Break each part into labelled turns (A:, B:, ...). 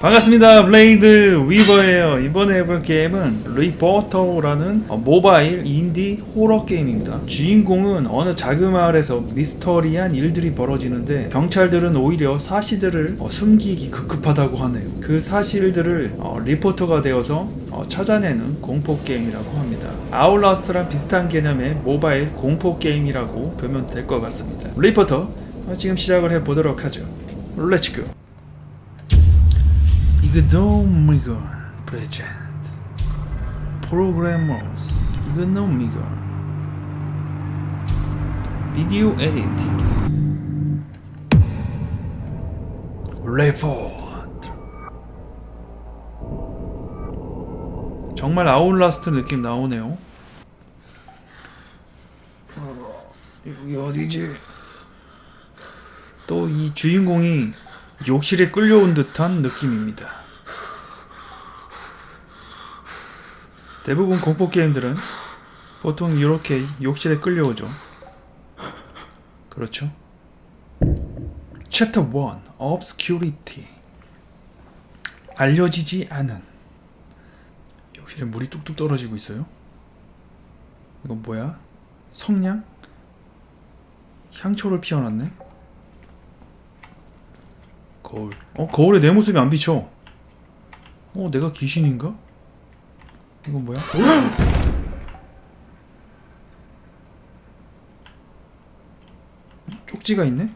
A: 반갑습니다. 블레이드 위버예요. 이번에 해볼 게임은 리포터라는 어, 모바일 인디 호러 게임입니다. 주인공은 어느 작은 마을에서 미스터리한 일들이 벌어지는데 경찰들은 오히려 사실들을 어, 숨기기 급급하다고 하네요. 그 사실들을 어, 리포터가 되어서 어, 찾아내는 공포 게임이라고 합니다. 아울라스트랑 비슷한 개념의 모바일 공포 게임이라고 보면 될 것 같습니다. 리포터 어, 지금 시작을 해보도록 하죠. 렛츠고. 이그노미건 프레젠트. 프로그래머스. 이그노미건 비디오 에디팅. 레포트. 정말 아울라스트 느낌 나오네요. 어, 여기 어디지? 또 이 주인공이 욕실에 끌려온 듯한 느낌입니다. 대부분 공포 게임들은 보통 이렇게 욕실에 끌려오죠. 그렇죠? Chapter 1 Obscurity 알려지지 않은 욕실에 물이 뚝뚝 떨어지고 있어요. 이건 뭐야? 성냥? 향초를 피워놨네. 거울. 어 거울에 내 모습이 안 비쳐. 어 내가 귀신인가? 이건 뭐야? 쪽지가 있네?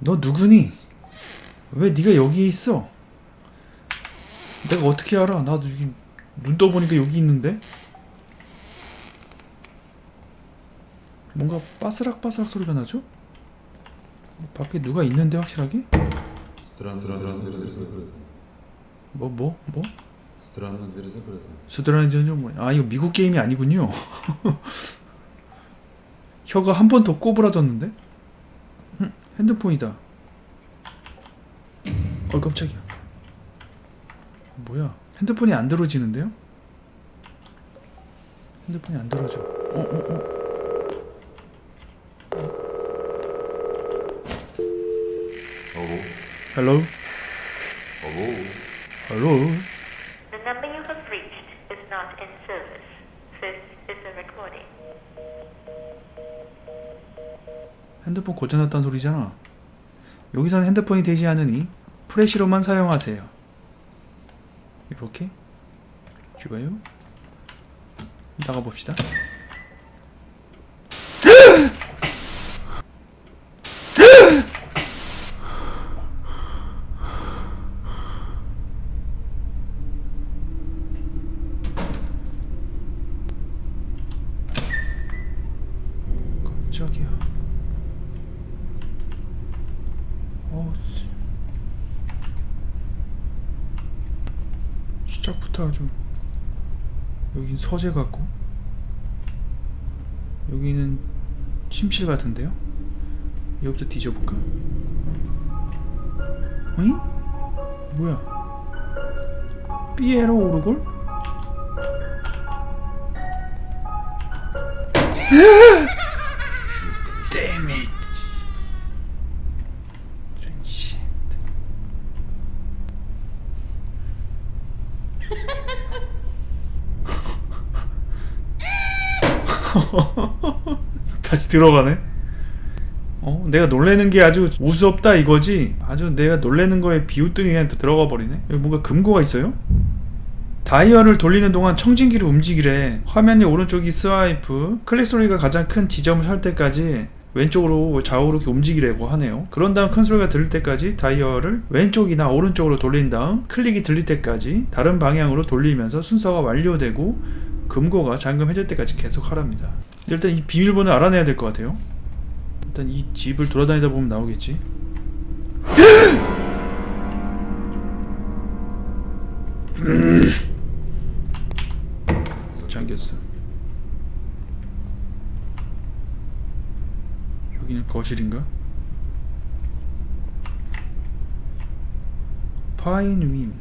A: 너 누구니? 왜 네가 여기에 있어? 내가 어떻게 알아? 나도 여기 눈 떠보니까 여기 있는데? 뭔가 빠스락빠스락 소리가 나죠? 밖에 누가 있는데 확실하게? 뭐 뭐? 뭐? 스트라노즈를 그래서. 뭐야? 아 이거 미국 게임이 아니군요. 혀가 한 번 더 꼬부라졌는데? 핸드폰이다. 어 깜짝이야. 뭐야? 핸드폰이 안 들어지는데요? 핸드폰이 안 들어져. 어, 어, 어,
B: 어. Hello? Hello? Hello? Hello?
A: 핸드폰 고장났다는 소리잖아. 여기서는 핸드폰이 되지 않으니 프레시로만 사용하세요. 이렇게 좋아요. 나가 봅시다. 깜짝이야. 어, 시작부터 아주 여긴 서재 같고 여기는 침실 같은데요? 여기부터 뒤져볼까? 어이? 뭐야? 삐에로 오르골? 다시 들어가네. 어, 내가 놀래는 게 아주 우습다 이거지. 아주 내가 놀래는 거에 비웃등이 그냥 들어가 버리네. 여기 뭔가 금고가 있어요? 다이얼을 돌리는 동안 청진기를 움직이래. 화면의 오른쪽이 스와이프, 클릭 소리가 가장 큰 지점을 살 때까지 왼쪽으로 좌우로 이렇게 움직이라고 하네요. 그런 다음 큰 소리가 들릴 때까지 다이얼을 왼쪽이나 오른쪽으로 돌린 다음 클릭이 들릴 때까지 다른 방향으로 돌리면서 순서가 완료되고 금고가 잠금해질 때까지 계속 하랍니다. 일단 이 비밀번호 알아내야 될 것 같아요. 일단 이 집을 돌아다니다 보면 나오겠지. 잠겼어. 여기는 거실인가? 파인 윈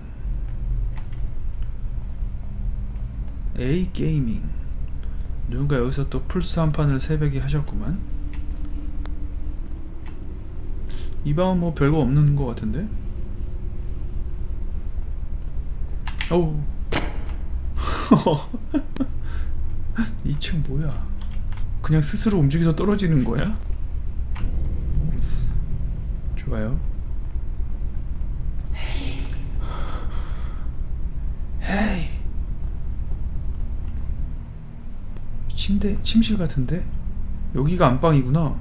A: A 게이밍 누군가 여기서 또 풀스 한 판을 새벽에 하셨구만. 이 방은 뭐 별거 없는 것 같은데? 오 2층 뭐야? 그냥 스스로 움직여서 떨어지는 거야? 음, 좋아요. 침대 침실 같은데 여기가 안방이구나.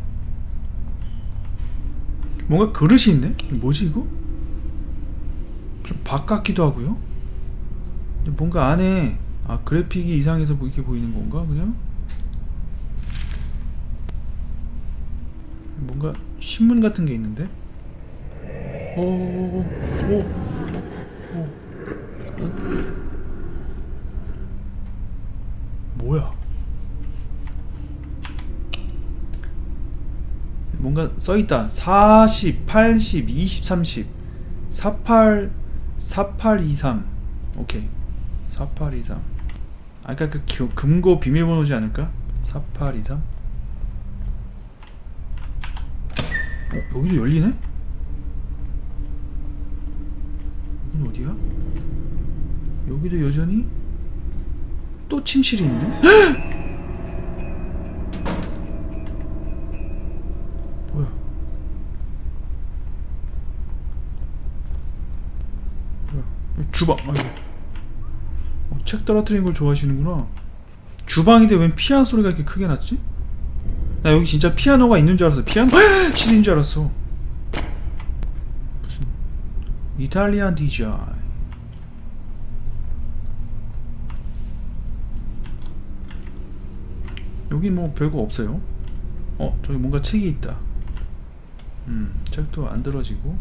A: 뭔가 그릇이 있네. 뭐지 이거? 좀박 같기도 하고요. 뭔가 안에 아 그래픽이 이상해서 뭐 이렇게 보이는 건가 그냥? 뭔가 신문 같은 게 있는데? 오오오오 뭐야? 뭔가 써있다 40, 80, 20, 30 48 4823 오케이 4823 아까 그 기- 금고 비밀번호지 않을까? 4823 어? 여기도 열리네? 여긴 어디야? 여기도 여전히 또 침실이 있네? 뭐야? 뭐야? 여기 주방. 어, 책 떨어뜨리는 걸 좋아하시는구나. 주방인데 웬 피아노 소리가 이렇게 크게 났지? 나 여기 진짜 피아노가 있는 줄 알았어. 피아노 실인 줄 알았어. 무슨 이탈리안 디자인. 여기 뭐 별거 없어요. 어 저기 뭔가 책이 있다. 음 책도 안 들어지고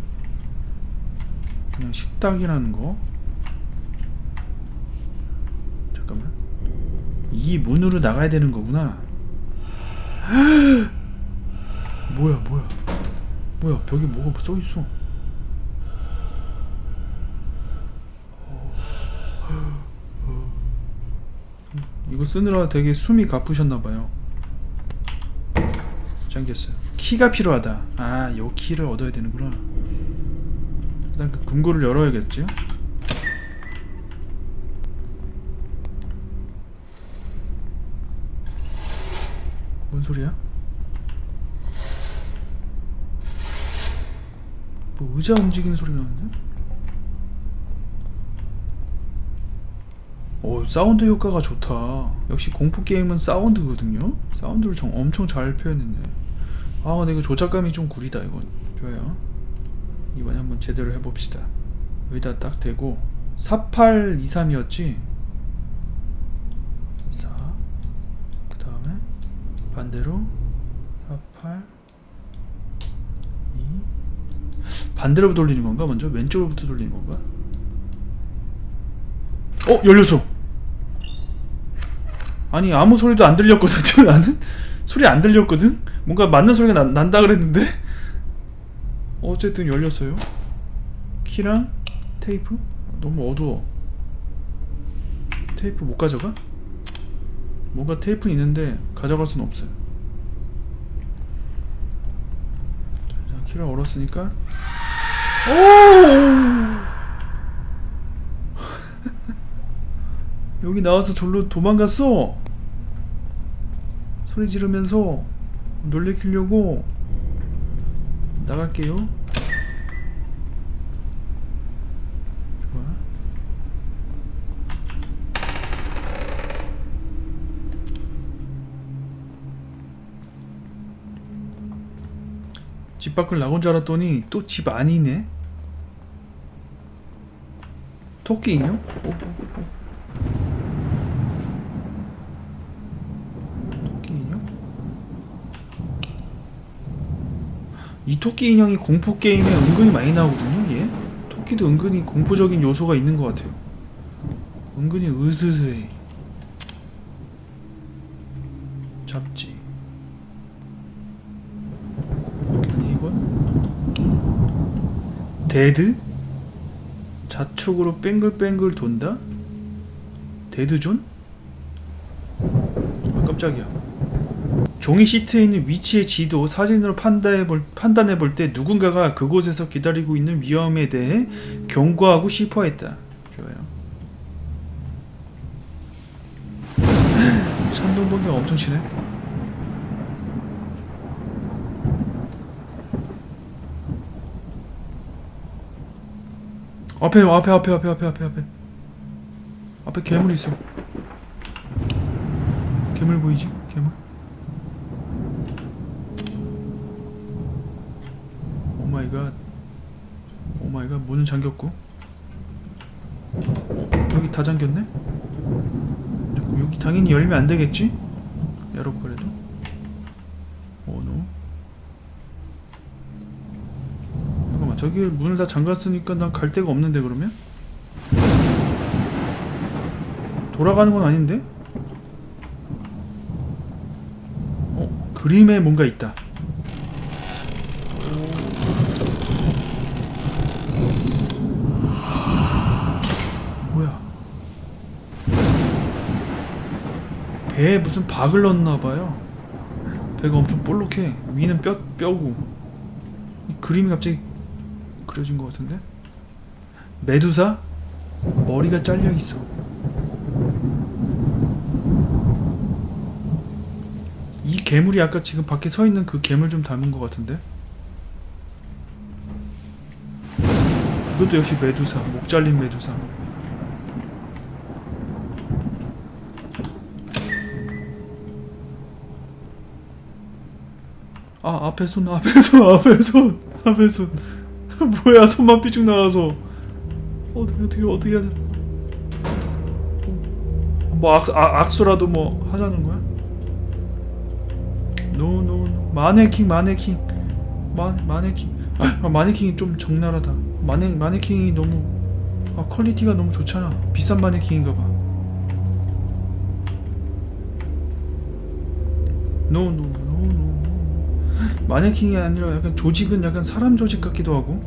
A: 그냥 식탁이라는 거. 잠깐만. 이 문으로 나가야 되는 거구나. 뭐야 뭐야 뭐야 벽에 뭐가 써 있어? 이거 쓰느라 되게 숨이 가쁘셨나 봐요. 잠겼어요. 키가 필요하다. 아, 요 키를 얻어야 되는구나. 일단 그 금고를 열어야겠죠? 뭔 소리야? 뭐 의자 움직이는 소리 나는데? 오 사운드 효과가 좋다. 역시 공포 게임은 사운드거든요. 사운드를 정, 엄청 잘 표현했네. 아 근데 이거 조작감이 좀 구리다 이건. 좋아요. 이번에 한번 제대로 해봅시다. 여기다 딱 대고 4823이었지. 4. 그 다음에 반대로 48 2 반대로 돌리는 건가 먼저? 왼쪽으로부터 돌리는 건가? 어 열렸어. 아니 아무 소리도 안 들렸거든 나는. 소리 안 들렸거든? 뭔가 맞는 소리가 난, 난다 그랬는데? 어쨌든 열렸어요. 키랑 테이프? 너무 어두워. 테이프 못 가져가 뭔가 테이프는 있는데 가져갈 수는 없어요 자, 자, 키를 얼었으니까 오 여기 나와서 절로 도망갔어. 소리 지르면서 놀래키려고 나갈게요. 좋아. 집 밖을 나온 줄 알았더니 또집 안이네. 토끼 인형? 오. 토끼 인형? 이 토끼 인형이 공포 게임에 은근히 많이 나오거든요. 얘 토끼도 은근히 공포적인 요소가 있는 것 같아요. 은근히 으스스해. 데드? 좌측으로 뱅글뱅글 돈다? 데드존? 아, 깜짝이야 종이 시트에 있는 위치의 지도 사진으로 판단해볼, 판단해볼 때 누군가가 그곳에서 기다리고 있는 위험에 대해 경고하고 싶어 했다 좋아요 천둥번개 엄청 치네 앞에 앞에 앞에 앞에 앞에 앞에 앞에 앞에 괴물 있어. 괴물 보이지? 괴물. 오 마이 갓. 오 마이 갓. 문은 잠겼고. 여기 다 잠겼네? 여기 당연히 열면 안 되겠지? 열어버려도. 어, 노. 잠깐만, 저기 문을 다 잠갔으니까 난 갈 데가 없는데 그러면? 돌아가는 건 아닌데? 어, 그림에 뭔가 있다. 뭐야? 배에 무슨 박을 넣었나 봐요. 배가 엄청 볼록해. 위는 뼈 뼈고. 이 그림이 갑자기 그려진 것 같은데? 메두사? 머리가 잘려 있어. 이 괴물이 아까 지금 밖에 서 있는 그 괴물 좀 닮은 것 같은데? 이것도 역시 메두사, 목 잘린 메두사. 아 앞에 손, 앞에 손, 앞에 손, 앞에 손. 뭐야 손만 삐쭉 나와서. 어떻게 어떻게 어떻게 하자. 뭐 악, 아, 악수라도 뭐 하자는 거야? 노노노 마네킹 마네킹. 마 마네킹. 아, 마네킹이 좀 적나라하다. 마네 마네킹이 너무 아 퀄리티가 너무 좋잖아. 비싼 마네킹인가 봐. 노노노노노 마네킹이 아니라 약간 조직은 약간 사람 조직 같기도 하고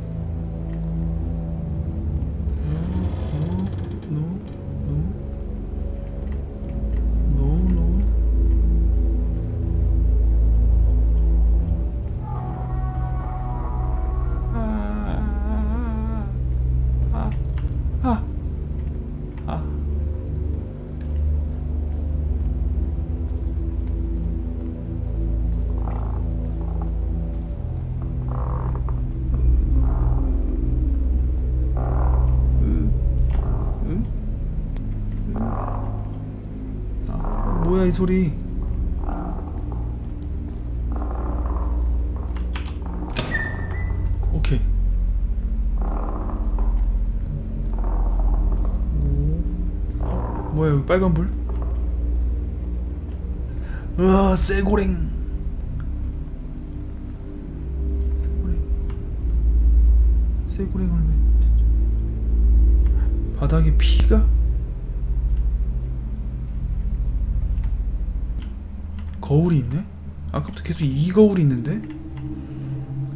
A: 이 소리? 오케이. 어, 뭐야 여기 빨간 불? 으아 쇠고랭 쇠고랭 쇠고랭을 왜 바닥에 피가? 거울이 있네? 아까부터 계속 이 거울이 있는데?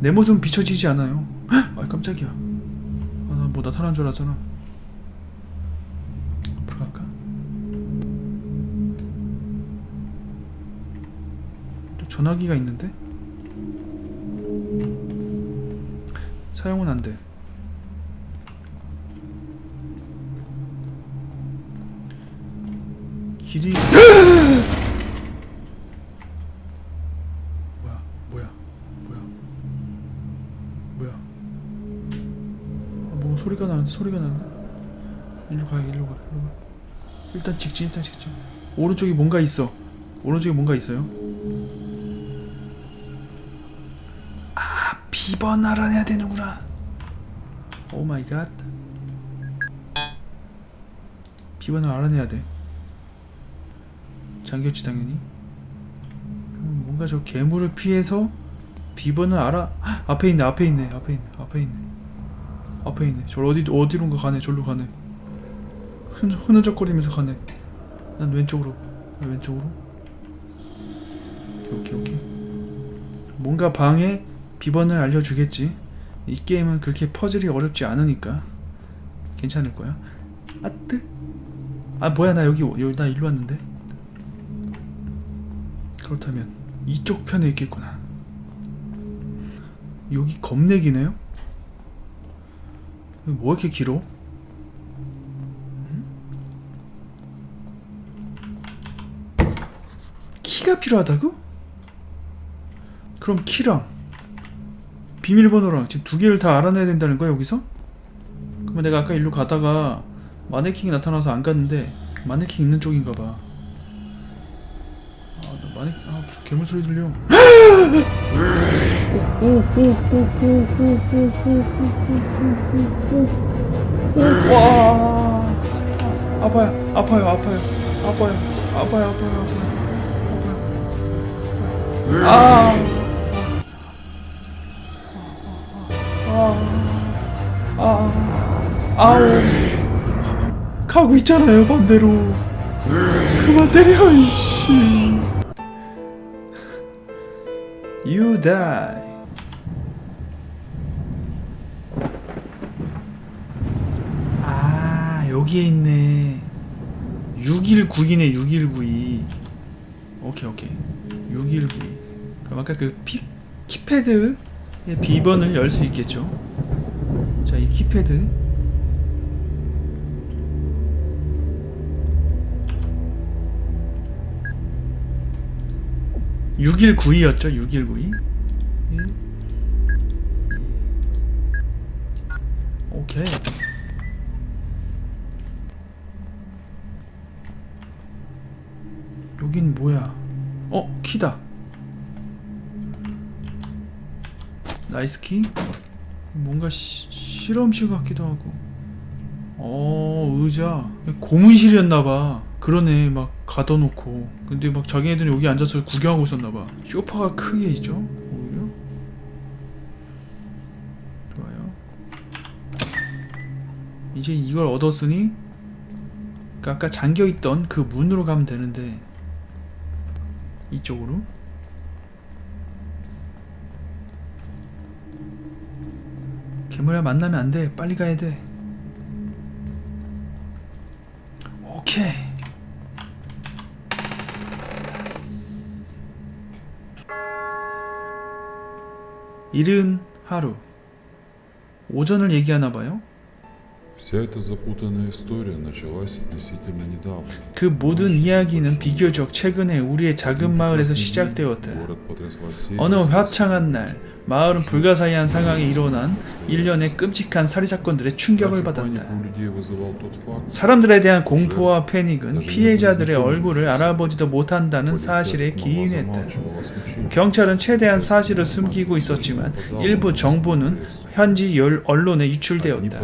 A: 내 모습은 비춰지지 않아요 헉! 아 깜짝이야 아, 뭐 나타난 줄 알았잖아 앞으로 갈까? 또 전화기가 있는데? 사용은 안 돼. 길이 뭐야 뭐야 뭐야 뭐야? 아, 뭐 소리가 나는데 소리가 나는데? 일로 가야 일로 가 일로 가. 일단 직진 일단 직진. 오른쪽에 뭔가 있어. 오른쪽에 뭔가 있어요? 아 비번 알아내야 되는구나. 오 마이 갓 비번을 알아내야 돼. 잠겼지 당연히. 음, 뭔가 저 괴물을 피해서 비번을 알아? 헉, 앞에 있네 앞에 있네 앞에 있네 앞에 있네. 앞에 있네. 저 어디 어디론가 가네 절로 가네. 흐, 흐느적 거리면서 가네. 난 왼쪽으로 나 왼쪽으로? 오케이 오케이. 뭔가 방에 비번을 알려주겠지. 이 게임은 그렇게 퍼즐이 어렵지 않으니까. 괜찮을 거야. 아뜨. 아 뭐야 나 여기 여기 나 일로 왔는데. 그렇다면 이쪽 편에 있겠구나 여기 겁내기네요? 뭐 이렇게 길어? 응? 키가 필요하다고? 그럼 키랑 비밀번호랑 지금 두 개를 다 알아내야 된다는 거야 여기서? 그러면 내가 아까 일로 가다가 마네킹이 나타나서 안 갔는데 마네킹 있는 쪽인가 봐. 아, 나 마네킹 아 괴물 소리 들려. 와 아파요 아파요 아파요 아파요 아파요 아파요 아파요 아 아, 아, 아우. 가고 있잖아요, 반대로. 그만 때려, 이씨. You die. 여기에 있네. 6192네 6192 오케이 오케이. 6192 그럼 아까 그 피, 키패드의 비번을 열 수 있겠죠? 자 이 키패드. (6192였죠) (6192) 오케이 여긴 뭐야? 어 키다. 나이스 키? 뭔가 시, 실험실 같기도 하고. 어 의자. 고문실이었나봐. 그러네 막 가둬놓고. 근데 막 자기네들은 여기 앉아서 구경하고 있었나봐. 쇼파가 크게 있죠? 오히려? 좋아요. 이제 이걸 얻었으니? 그 아까 잠겨있던 그 문으로 가면 되는데 이쪽으로 괴물이랑 만나면 안 돼. 빨리 가야 돼. 오케이. 이른 하루. 오전을 얘기하나 봐요.
C: Вся эта запутанная история началась относительно недавно.
A: 그 모든 이야기는 비교적 최근에 우리의 작은 마을에서 시작되었다.
C: Город потрясла серия
A: 어느
C: смертей.
A: 화창한 날, 마을은 불가사의한 상황이 일어난 일련의 끔찍한 살인 사건들의 충격을 받았다. 사람들에 대한 공포와 패닉은 피해자들의 얼굴을 알아보지도 못한다는 사실에 기인했다. 경찰은 최대한 사실을 숨기고 있었지만 일부 정보는 현지 언론에 유출되었다.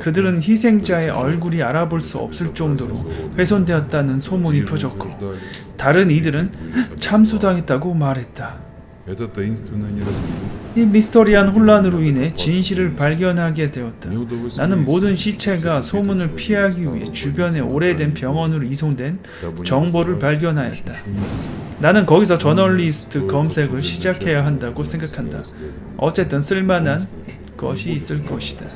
A: 그들은 희생자의 얼굴이 알아볼 수 없을 정도로 훼손되었다는 소문이 퍼졌고 다른 이들은 참수당했다고 말했다. 이 미스터리한 혼란으로 인해 진실을 발견하게 되었다. 나는 모든 시체가 소문을 피하기 위해 주변의 오래된 병원으로 이송된 정보를 발견하였다. 나는 거기서 저널리스트 검색을 시작해야 한다고 생각한다. 어쨌든 쓸만한 것이 있을 것이다.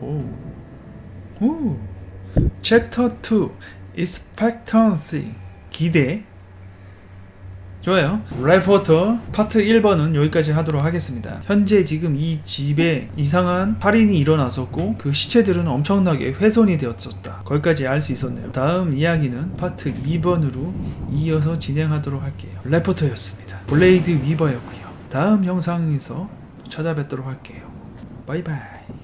A: 오. 오. 챕터 2 Expectancy 기대. 좋아요. 레포터 파트 1번은 여기까지 하도록 하겠습니다. 현재 지금 이 집에 이상한 살인이 일어났었고 그 시체들은 엄청나게 훼손이 되었었다. 거기까지 알 수 있었네요. 다음 이야기는 파트 2번으로 이어서 진행하도록 할게요. 레포터였습니다. 블레이드 위버였고요. 다음 영상에서 찾아뵙도록 할게요. 바이바이